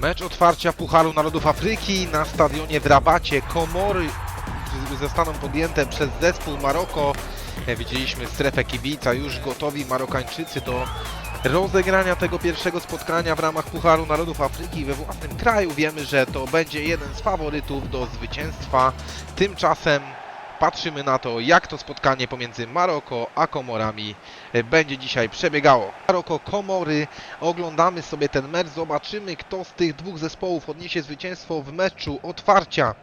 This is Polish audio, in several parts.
Mecz otwarcia Pucharu Narodów Afryki na stadionie w Rabacie. Komory zostaną podjęte przez zespół Maroko. Jak Widzieliśmy strefę kibica, już gotowi Marokańczycy do rozegrania tego pierwszego spotkania w ramach Pucharu Narodów Afryki we własnym kraju. Wiemy, że to będzie jeden z faworytów do zwycięstwa. Tymczasem patrzymy na to, jak to spotkanie pomiędzy Maroko a Komorami e, będzie dzisiaj przebiegało. Maroko-Komory, oglądamy sobie ten mecz, zobaczymy kto z tych dwóch zespołów odniesie zwycięstwo w meczu otwarcia.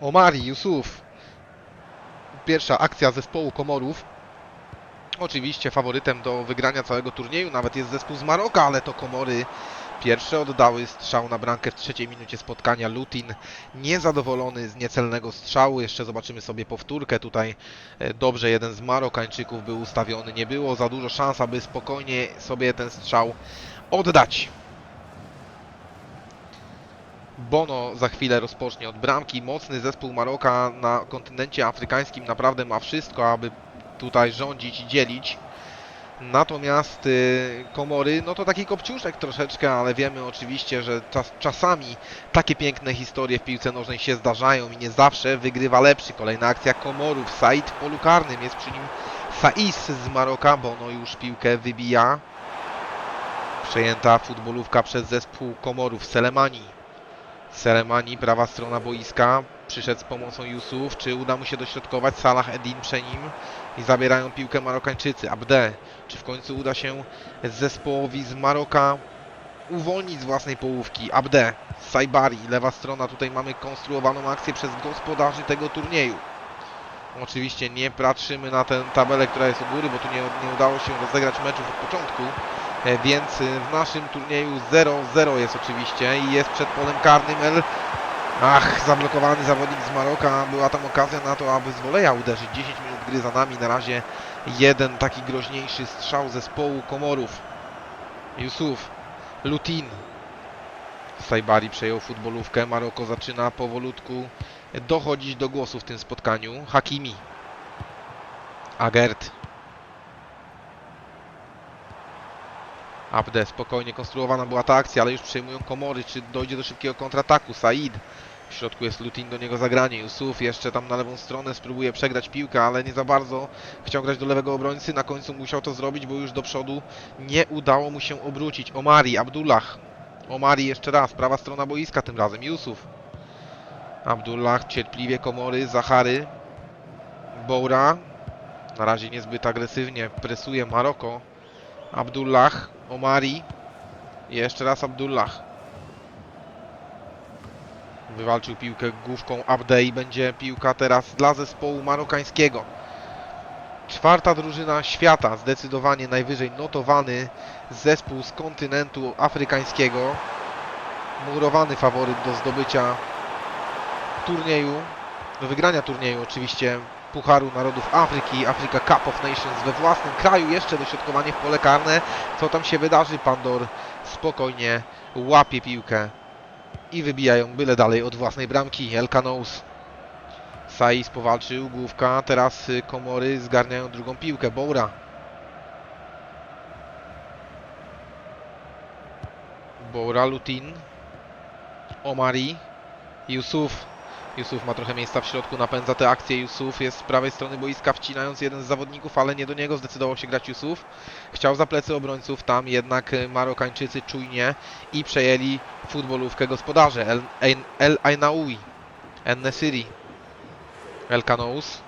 Omari, Yusuf. Pierwsza akcja zespołu Komorów. Oczywiście faworytem do wygrania całego turnieju nawet jest zespół z Maroka, ale to Komory pierwsze oddały strzał na bramkę w trzeciej minucie spotkania. Lutin niezadowolony z niecelnego strzału. Jeszcze zobaczymy sobie powtórkę. Tutaj e, dobrze jeden z Marokańczyków był ustawiony. Nie było za dużo szans, aby spokojnie sobie ten strzał oddać. Bono za chwilę rozpocznie od bramki. Mocny zespół Maroka na kontynencie afrykańskim naprawdę ma wszystko, aby tutaj rządzić i dzielić. Natomiast y, Komory, no to taki kopciuszek troszeczkę, ale wiemy oczywiście, że czas, czasami takie piękne historie w piłce nożnej się zdarzają i nie zawsze wygrywa lepszy. Kolejna akcja Komorów, Said w polu karnym, jest przy nim Saiz z Maroka, Bono już piłkę wybija. Przejęta futbolówka przez zespół Komorów, Selemani. Selemani, prawa strona boiska, przyszedł z pomocą Yusuf, czy uda mu się dośrodkować, Salah Edin przy nim i zabierają piłkę Marokańczycy, Abde, czy w końcu uda się zespołowi z Maroka uwolnić z własnej połówki, Abde, Saibari, lewa strona, tutaj mamy konstruowaną akcję przez gospodarzy tego turnieju. Oczywiście nie patrzymy na tę tabelę, która jest u góry, bo tu nie, nie udało się rozegrać meczów od początku. E, Więc w naszym turnieju 0-0 jest oczywiście i jest przed polem karnym El. Ach, zablokowany zawodnik z Maroka. Była tam okazja na to, aby z woleja uderzyć. 10 minut gry za nami. Na razie jeden taki groźniejszy strzał zespołu Komorów. Yusuf, Lutin. Saibari przejął futbolówkę. Maroko zaczyna powolutku dochodzić do głosu w tym spotkaniu. Hakimi. Agert. Abde, spokojnie konstruowana była ta akcja, ale już przejmują komory. Czy dojdzie do szybkiego kontrataku? Said. W środku jest Lutin, do niego zagranie. Yusuf jeszcze tam na lewą stronę spróbuje przegrać piłkę, ale nie za bardzo chciał grać do lewego obrońcy. Na końcu musiał to zrobić, bo już do przodu nie udało mu się obrócić. Omari, Abdullah. Omari jeszcze raz, prawa strona boiska tym razem. Yusuf. Abdullah, cierpliwie komory, Zachary. Boura. Na razie niezbyt agresywnie presuje Maroko. Abdullah, Omari jeszcze raz Abdullah. Wywalczył piłkę główką Abde i będzie piłka teraz dla zespołu marokańskiego. Czwarta drużyna świata, zdecydowanie najwyżej notowany zespół z kontynentu afrykańskiego. Murowany faworyt do zdobycia turnieju, do wygrania turnieju oczywiście Pucharu Narodów Afryki, Africa Cup of Nations we własnym kraju, jeszcze dośrodkowanie w pole karne. Co tam się wydarzy? Pandor spokojnie łapie piłkę i wybijają byle dalej od własnej bramki. El Kanous. Saiz powalczył, główka, teraz Komory zgarniają drugą piłkę. Boura. Boura, Lutin. Omari. Yusuf. Yusuf ma trochę miejsca w środku, napędza tę akcję. Yusuf jest z prawej strony boiska, wcinając jeden z zawodników, ale nie do niego zdecydował się grać Yusuf. Chciał za plecy obrońców, tam jednak Marokańczycy czujnie i przejęli futbolówkę gospodarze. El, El, El Ainaoui, Ennesiri, El Kanous.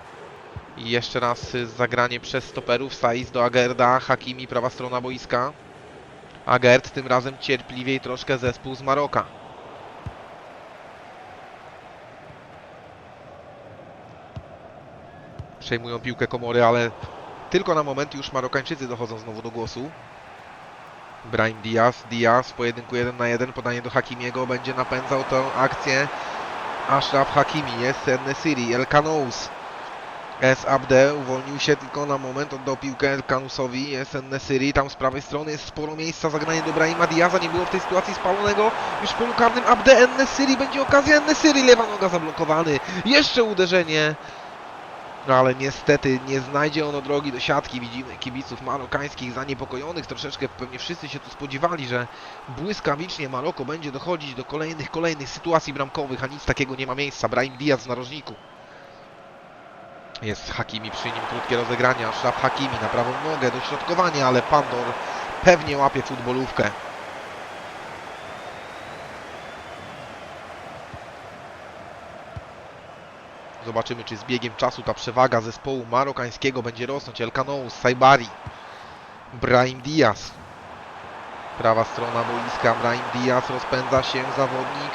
I jeszcze raz zagranie przez stoperów. Saiz do Agerda, Hakimi, prawa strona boiska. Agerd tym razem cierpliwiej troszkę zespół z Maroka. Przejmują piłkę komory, ale tylko na moment już Marokańczycy dochodzą znowu do głosu. Brahim Diaz, Diaz w pojedynku 1 na 1, podanie do Hakimiego, będzie napędzał tę akcję. Ashraf Hakimi, jest Nesiri, El Kanous. S. Abde uwolnił się tylko na moment, oddał piłkę El Kanusowi, jest Nesiri, tam z prawej strony jest sporo miejsca, zagranie do Brahima Diaza, nie było w tej sytuacji spalonego, już w polu karnym Abde, Nesiri, będzie okazja, Nesiri, lewa noga zablokowany, jeszcze uderzenie. No ale niestety nie znajdzie ono drogi do siatki. Widzimy kibiców marokańskich zaniepokojonych. Troszeczkę pewnie wszyscy się tu spodziewali, że błyskawicznie Maroko będzie dochodzić do kolejnych, kolejnych sytuacji bramkowych, a nic takiego nie ma miejsca. Brahim Diaz w narożniku. Jest Hakimi przy nim, krótkie rozegranie. Ashraf Hakimi na prawą nogę, dośrodkowanie, ale Pandor pewnie łapie futbolówkę. Zobaczymy, czy z biegiem czasu ta przewaga zespołu marokańskiego będzie rosnąć. El Kanou, Saibari, Brahim Diaz. Prawa strona boiska, Brahim Diaz, rozpędza się zawodnik,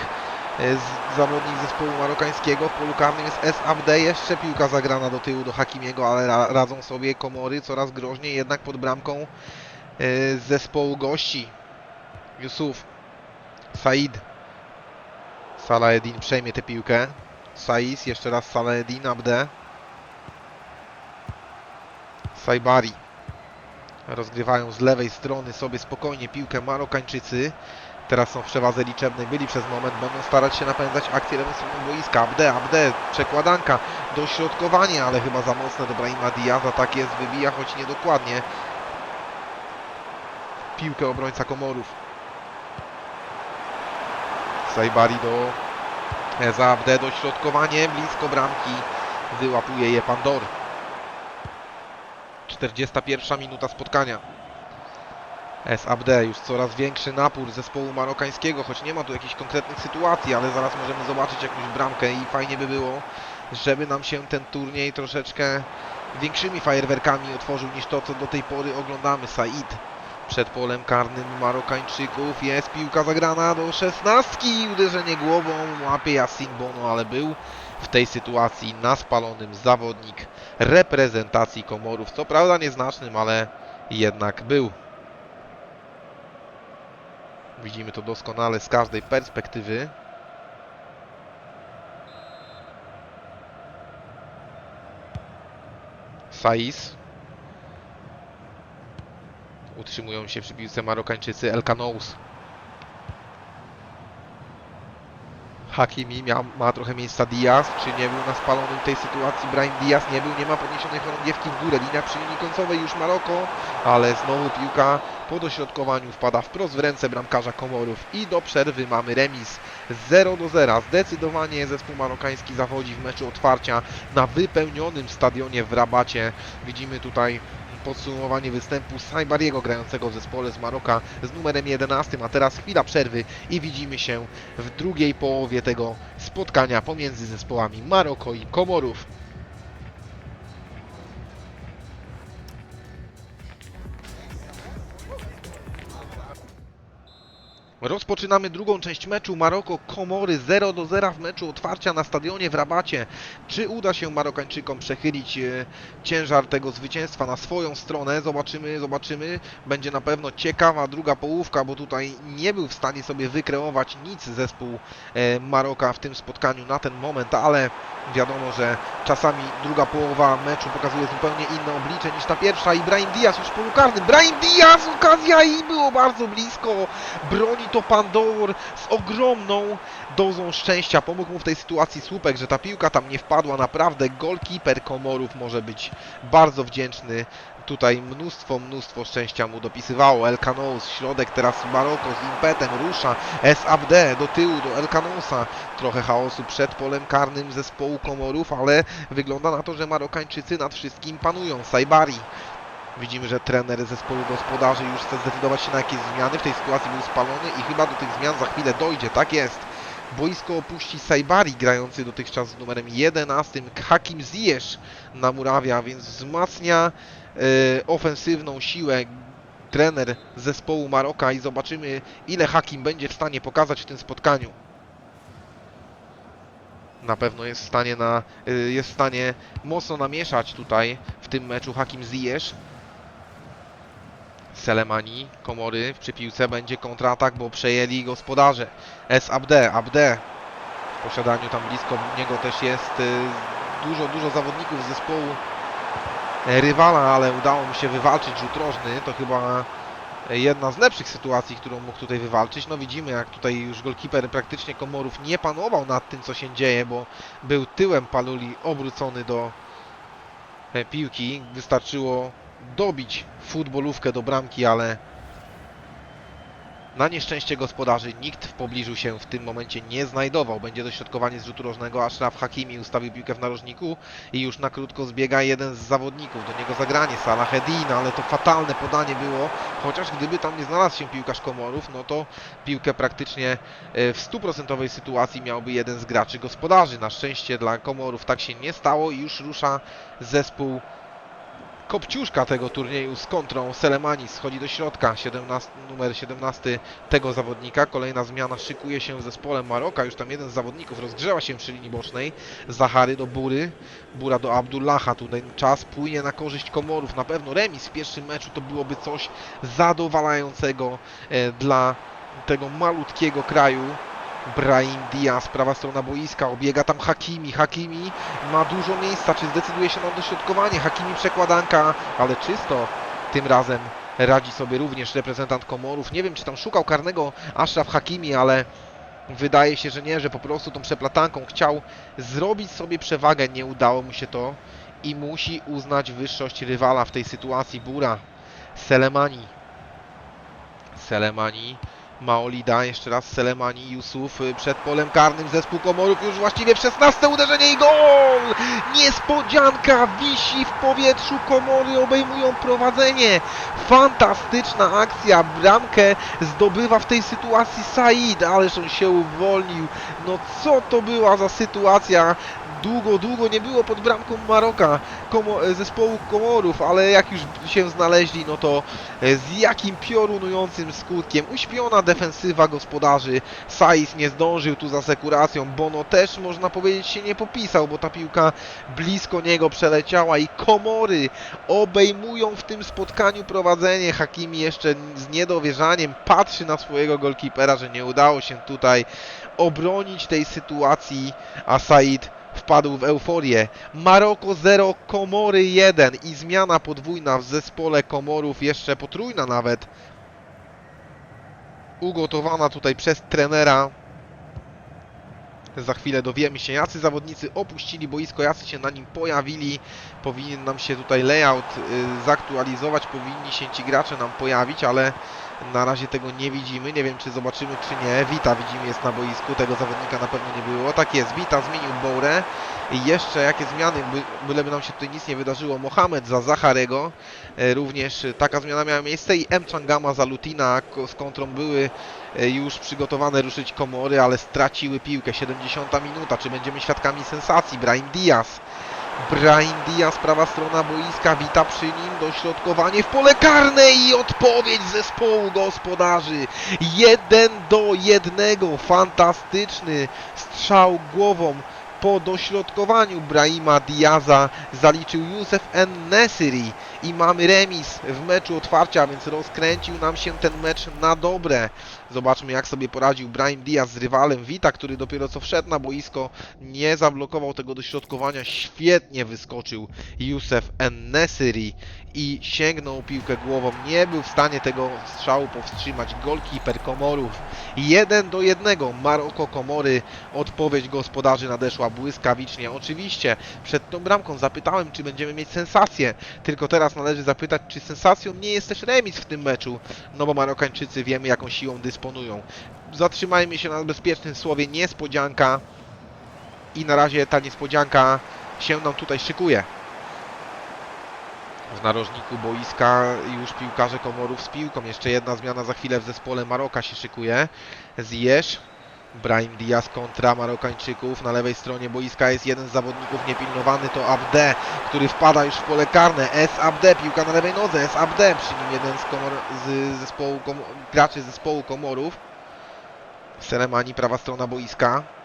e, z, zawodnik zespołu marokańskiego. W polu karnym jest SABD, jeszcze piłka zagrana do tyłu do Hakimiego, ale ra, radzą sobie Komory coraz groźniej, jednak pod bramką e, zespołu gości. Yusuf, Said, Salaedin przejmie tę piłkę. Saiz, jeszcze raz Salaedin, Abde. Saibari. Rozgrywają z lewej strony sobie spokojnie piłkę Marokańczycy. Teraz są w przewadze liczebnej, byli przez moment, będą starać się napędzać akcję lewą stroną boiska. Abde, Abde, przekładanka, dośrodkowanie, ale chyba za mocne do Brahima Diaza. Tak jest, wybija, choć niedokładnie. Piłkę obrońca Komorów. Saibari do za Abde dośrodkowanie blisko bramki. Wyłapuje je Pandor. 41 minuta spotkania. SABD już coraz większy napór zespołu marokańskiego, choć nie ma tu jakichś konkretnych sytuacji, ale zaraz możemy zobaczyć jakąś bramkę i fajnie by było, żeby nam się ten turniej troszeczkę większymi fajerwerkami otworzył niż to, co do tej pory oglądamy. Said przed polem karnym Marokańczyków. Jest piłka zagrana do szesnastki. Uderzenie głową łapie Yassin Bono, ale był w tej sytuacji na spalonym zawodnik reprezentacji Komorów. Co prawda nieznacznym, ale jednak był. Widzimy to doskonale z każdej perspektywy. Saiz Utrzymują się przy piłce Marokańczycy El Kanous. Hakimi miał, ma trochę miejsca Diaz, czy nie był na spalonym tej sytuacji Brahim Diaz, nie był, nie ma podniesionej chorągiewki w górę, linia przy linii końcowej już Maroko, ale znowu piłka po dośrodkowaniu wpada wprost w ręce bramkarza Komorów i do przerwy mamy remis 0 do 0. Zdecydowanie zespół marokański zawodzi w meczu otwarcia na wypełnionym stadionie w Rabacie. Widzimy tutaj podsumowanie występu Saibariego grającego w zespole z Maroka z numerem 11, a teraz chwila przerwy i widzimy się w drugiej połowie tego spotkania pomiędzy zespołami Maroko i Komorów. Rozpoczynamy drugą część meczu Maroko-Komory 0 do 0 w meczu otwarcia na stadionie w Rabacie. Czy uda się Marokańczykom przechylić e, ciężar tego zwycięstwa na swoją stronę? Zobaczymy, zobaczymy. Będzie na pewno ciekawa druga połówka, bo tutaj nie był w stanie sobie wykreować nic zespół e, Maroka w tym spotkaniu na ten moment, ale wiadomo, że czasami druga połowa meczu pokazuje zupełnie inne oblicze niż ta pierwsza. Ibrahim Diaz już w polu karnym. Brahim Diaz, okazja i było bardzo blisko. Broni to Pandor z ogromną dozą szczęścia. Pomógł mu w tej sytuacji słupek, że ta piłka tam nie wpadła. Naprawdę golkiper Komorów może być bardzo wdzięczny. Tutaj mnóstwo, mnóstwo szczęścia mu dopisywało. El Kanous, środek teraz Maroko z impetem rusza. SABD do tyłu do El Kanousa. Trochę chaosu przed polem karnym zespołu Komorów, ale wygląda na to, że Marokańczycy nad wszystkim panują. Saibari Widzimy, że trener zespołu gospodarzy już chce zdecydować się na jakieś zmiany. W tej sytuacji był spalony i chyba do tych zmian za chwilę dojdzie. Tak jest. Boisko opuści Saibari, grający dotychczas z numerem 11. Hakim Ziyech namurawia, więc wzmacnia e, ofensywną siłę trener zespołu Maroka i zobaczymy, ile Hakim będzie w stanie pokazać w tym spotkaniu. Na pewno jest w stanie, na, y, jest w stanie mocno namieszać tutaj w tym meczu Hakim Ziyech. Selemani, Komory przy piłce będzie kontratak, bo przejęli gospodarze. SABD, Abde w posiadaniu tam blisko niego też jest y, dużo, dużo zawodników z zespołu e, rywala, ale udało mu się wywalczyć rzut rożny. To chyba jedna z lepszych sytuacji, którą mógł tutaj wywalczyć. No widzimy, jak tutaj już golkiper praktycznie Komorów nie panował nad tym, co się dzieje, bo był tyłem Paluli obrócony do e, piłki. Wystarczyło dobić futbolówkę do bramki, ale na nieszczęście gospodarzy nikt w pobliżu się w tym momencie nie znajdował. Będzie dośrodkowanie z rzutu rożnego. Ashraf Hakimi ustawił piłkę w narożniku i już na krótko zbiega jeden z zawodników. Do niego zagranie Salah Edin, ale to fatalne podanie było. Chociaż gdyby tam nie znalazł się piłkarz Komorów, no to piłkę praktycznie e, w stuprocentowej sytuacji miałby jeden z graczy gospodarzy. Na szczęście dla Komorów tak się nie stało i już rusza zespół kopciuszka tego turnieju z kontrą. Selemani schodzi do środka, 17, numer 17 tego zawodnika. Kolejna zmiana szykuje się w zespole Maroka. Już tam jeden z zawodników rozgrzewa się przy linii bocznej. Zachary do Bury, Bura do Abdullaha. Tutaj czas płynie na korzyść Komorów. Na pewno remis w pierwszym meczu to byłoby coś zadowalającego e, dla tego malutkiego kraju. Brahim Diaz, prawa strona boiska, obiega tam Hakimi. Hakimi ma dużo miejsca, czy zdecyduje się na dośrodkowanie? Hakimi przekładanka, ale czysto tym razem radzi sobie również reprezentant Komorów. Nie wiem, czy tam szukał karnego Ashraf Hakimi, ale wydaje się, że nie, że po prostu tą przeplatanką chciał zrobić sobie przewagę. Nie udało mu się to i musi uznać wyższość rywala w tej sytuacji. Bura, Selemani. Selemani Maolida, jeszcze raz Selemani, Yusuf y, przed polem karnym, zespół Komorów już właściwie w 16 uderzenie i gol! Niespodzianka wisi w powietrzu, Komory obejmują prowadzenie. Fantastyczna akcja, bramkę zdobywa w tej sytuacji Said, ależ on się uwolnił. No co to była za sytuacja? Długo, długo nie było pod bramką Maroka komo zespołu Komorów, ale jak już się znaleźli, no to e, z jakim piorunującym skutkiem. Uśpiona defensywa gospodarzy. Saiz nie zdążył tu za sekuracją. Bono też można powiedzieć się nie popisał, bo ta piłka blisko niego przeleciała i Komory obejmują w tym spotkaniu prowadzenie. Hakimi jeszcze z niedowierzaniem patrzy na swojego golkipera, że nie udało się tutaj obronić tej sytuacji, a Said wpadł w euforię. Maroko 0, Komory 1 i zmiana podwójna w zespole Komorów, jeszcze potrójna nawet. Ugotowana tutaj przez trenera. Za chwilę dowiemy się, jacy zawodnicy opuścili boisko, jacy się na nim pojawili. Powinien nam się tutaj layout y, zaktualizować, powinni się ci gracze nam pojawić, ale na razie tego nie widzimy. Nie wiem, czy zobaczymy, czy nie. Wita widzimy jest na boisku. Tego zawodnika na pewno nie było. Tak jest. Wita zmienił Bourę. I jeszcze jakie zmiany, by, byleby nam się tutaj nic nie wydarzyło. Mohamed za Zacharego. E, Również taka zmiana miała miejsce i M. Changama za Lutina z kontrą były już przygotowane ruszyć komory, ale straciły piłkę. 70 minuta. Czy będziemy świadkami sensacji? Brahim Diaz. Brahim Diaz, prawa strona boiska, wita przy nim, dośrodkowanie w pole karne i odpowiedź zespołu gospodarzy. Jeden do jednego, fantastyczny strzał głową po dośrodkowaniu Brahima Diaza zaliczył Józef N. Nesiri i mamy remis w meczu otwarcia, więc rozkręcił nam się ten mecz na dobre. Zobaczmy jak sobie poradził Brahim Diaz z rywalem Wita, który dopiero co wszedł na boisko, nie zablokował tego dośrodkowania, świetnie wyskoczył Józef N. Nesiri i sięgnął piłkę głową, nie był w stanie tego strzału powstrzymać golkiper Komorów. 1 do 1 Maroko Komory, odpowiedź gospodarzy nadeszła błyskawicznie. Oczywiście przed tą bramką zapytałem, czy będziemy mieć sensację, tylko teraz należy zapytać, czy sensacją nie jest też remis w tym meczu, no bo Marokańczycy wiemy jaką siłą dysponują. Zatrzymajmy się na bezpiecznym słowie niespodzianka i na razie ta niespodzianka się nam tutaj szykuje. W narożniku boiska już piłkarze Komorów z piłką. Jeszcze jedna zmiana za chwilę w zespole Maroka się szykuje. Zjesz. Brahim Diaz kontra Marokańczyków. Na lewej stronie boiska jest jeden z zawodników niepilnowany, to Abde, który wpada już w pole karne. S. Abde, piłka na lewej nodze. S. Abde, przy nim jeden z, komor, z zespołu, kom, graczy zespołu Komorów. Selemani, prawa strona boiska.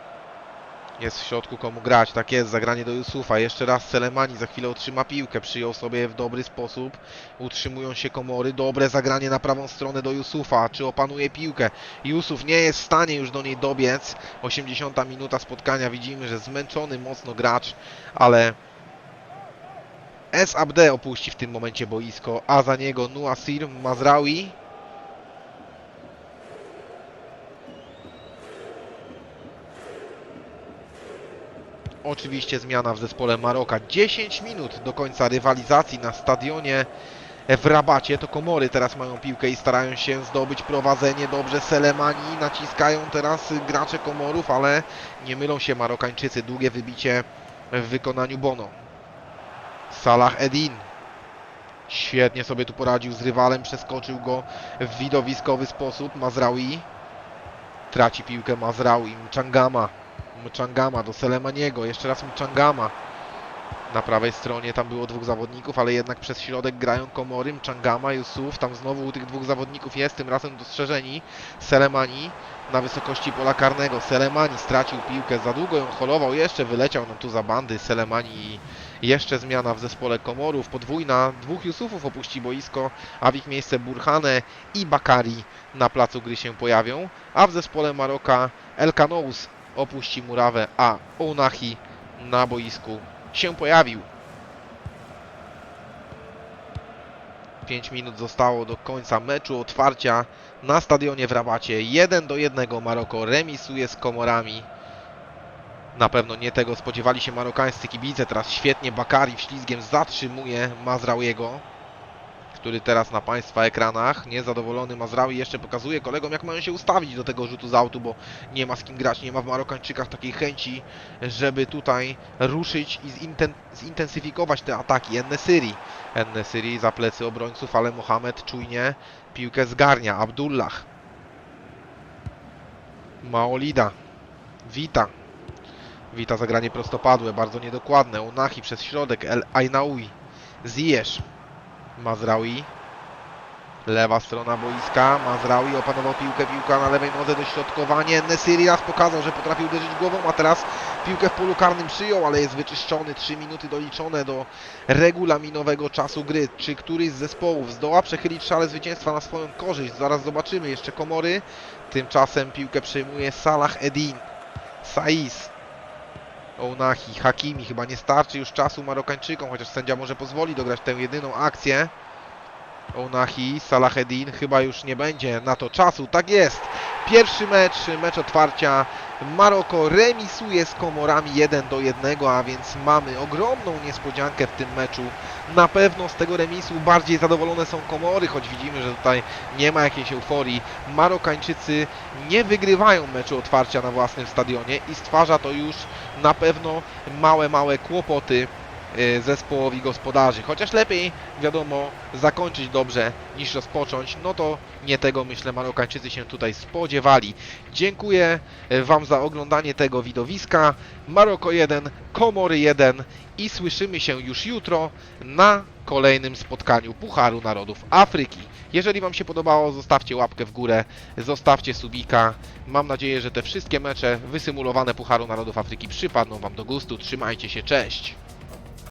Jest w środku komu grać, tak jest, zagranie do Yusufa. Jeszcze raz Selemani za chwilę otrzyma piłkę, przyjął sobie w dobry sposób. Utrzymują się komory, dobre zagranie na prawą stronę do Yusufa. Czy opanuje piłkę? Yusuf nie jest w stanie już do niej dobiec. 80 minuta spotkania, widzimy, że zmęczony mocno gracz, ale S. Abde opuści w tym momencie boisko, a za niego Nuasir Mazraoui. Oczywiście zmiana w zespole Maroka. 10 minut do końca rywalizacji na stadionie w Rabacie. To Komory teraz mają piłkę i starają się zdobyć prowadzenie. Dobrze Selemani naciskają teraz gracze Komorów, ale nie mylą się Marokańczycy. Długie wybicie w wykonaniu Bono. Salah Edin. Świetnie sobie tu poradził z rywalem, przeskoczył go w widowiskowy sposób. Mazraoui. Traci piłkę Mazraoui. Mchangama. Mchangama do Selemaniego. Jeszcze raz Mchangama. Na prawej stronie tam było dwóch zawodników, ale jednak przez środek grają Komory, Mchangama, Yusuf. Tam znowu u tych dwóch zawodników jest, tym razem dostrzeżeni. Selemani na wysokości pola karnego. Selemani stracił piłkę, za długo ją holował, jeszcze wyleciał nam tu za bandy. Selemani jeszcze zmiana w zespole Komorów. Podwójna, dwóch Yusufów opuści boisko, a w ich miejsce Burhane i Bakari na placu gry się pojawią. A w zespole Maroka El Kanous opuści murawę, a Ounahi na boisku się pojawił. 5 minut zostało do końca meczu otwarcia na stadionie w Rabacie. 1 do 1 Maroko remisuje z Komorami. Na pewno nie tego spodziewali się marokańscy kibice. Teraz świetnie Bakari wślizgiem zatrzymuje Mazraouyego, który teraz na Państwa ekranach. Niezadowolony Mazraoui jeszcze pokazuje kolegom, jak mają się ustawić do tego rzutu z autu, bo nie ma z kim grać, nie ma w Marokańczykach takiej chęci, żeby tutaj ruszyć i zinten zintensyfikować te ataki. Ennesyri. Ennesyri za plecy obrońców, ale Mohamed czujnie piłkę zgarnia. Abdullah. Maolida. Wita. Wita zagranie prostopadłe, bardzo niedokładne. Unahi przez środek. El Ainaui. Ziyech. Mazraoui. Lewa strona boiska. Mazraoui opanował piłkę. Piłka na lewej nodze. Dośrodkowanie. Nesyri raz pokazał, że potrafił uderzyć głową, a teraz piłkę w polu karnym przyjął, ale jest wyczyszczony. 3 minuty doliczone do regulaminowego czasu gry. Czy któryś z zespołów zdoła przechylić szale zwycięstwa na swoją korzyść? Zaraz zobaczymy. Jeszcze Komory. Tymczasem piłkę przejmuje Salah Edin. Saiz. Ounahi, Hakimi. Chyba nie starczy już czasu Marokańczykom, chociaż sędzia może pozwoli dograć tę jedyną akcję. Ounahi, Salahedin, chyba już nie będzie na to czasu. Tak jest. Pierwszy mecz, mecz otwarcia. Maroko remisuje z Komorami 1 do 1, a więc mamy ogromną niespodziankę w tym meczu. Na pewno z tego remisu bardziej zadowolone są Komory, choć widzimy, że tutaj nie ma jakiejś euforii. Marokańczycy nie wygrywają meczu otwarcia na własnym stadionie i stwarza to już na pewno małe, małe kłopoty zespołowi gospodarzy. Chociaż lepiej, wiadomo, zakończyć dobrze niż rozpocząć, no to nie tego myślę Marokańczycy się tutaj spodziewali. Dziękuję y, Wam za oglądanie tego widowiska. Maroko 1, Komory 1 i słyszymy się już jutro na kolejnym spotkaniu Pucharu Narodów Afryki. Jeżeli Wam się podobało, zostawcie łapkę w górę, zostawcie subika. Mam nadzieję, że te wszystkie mecze wysymulowane Pucharu Narodów Afryki przypadną Wam do gustu. Trzymajcie się, cześć!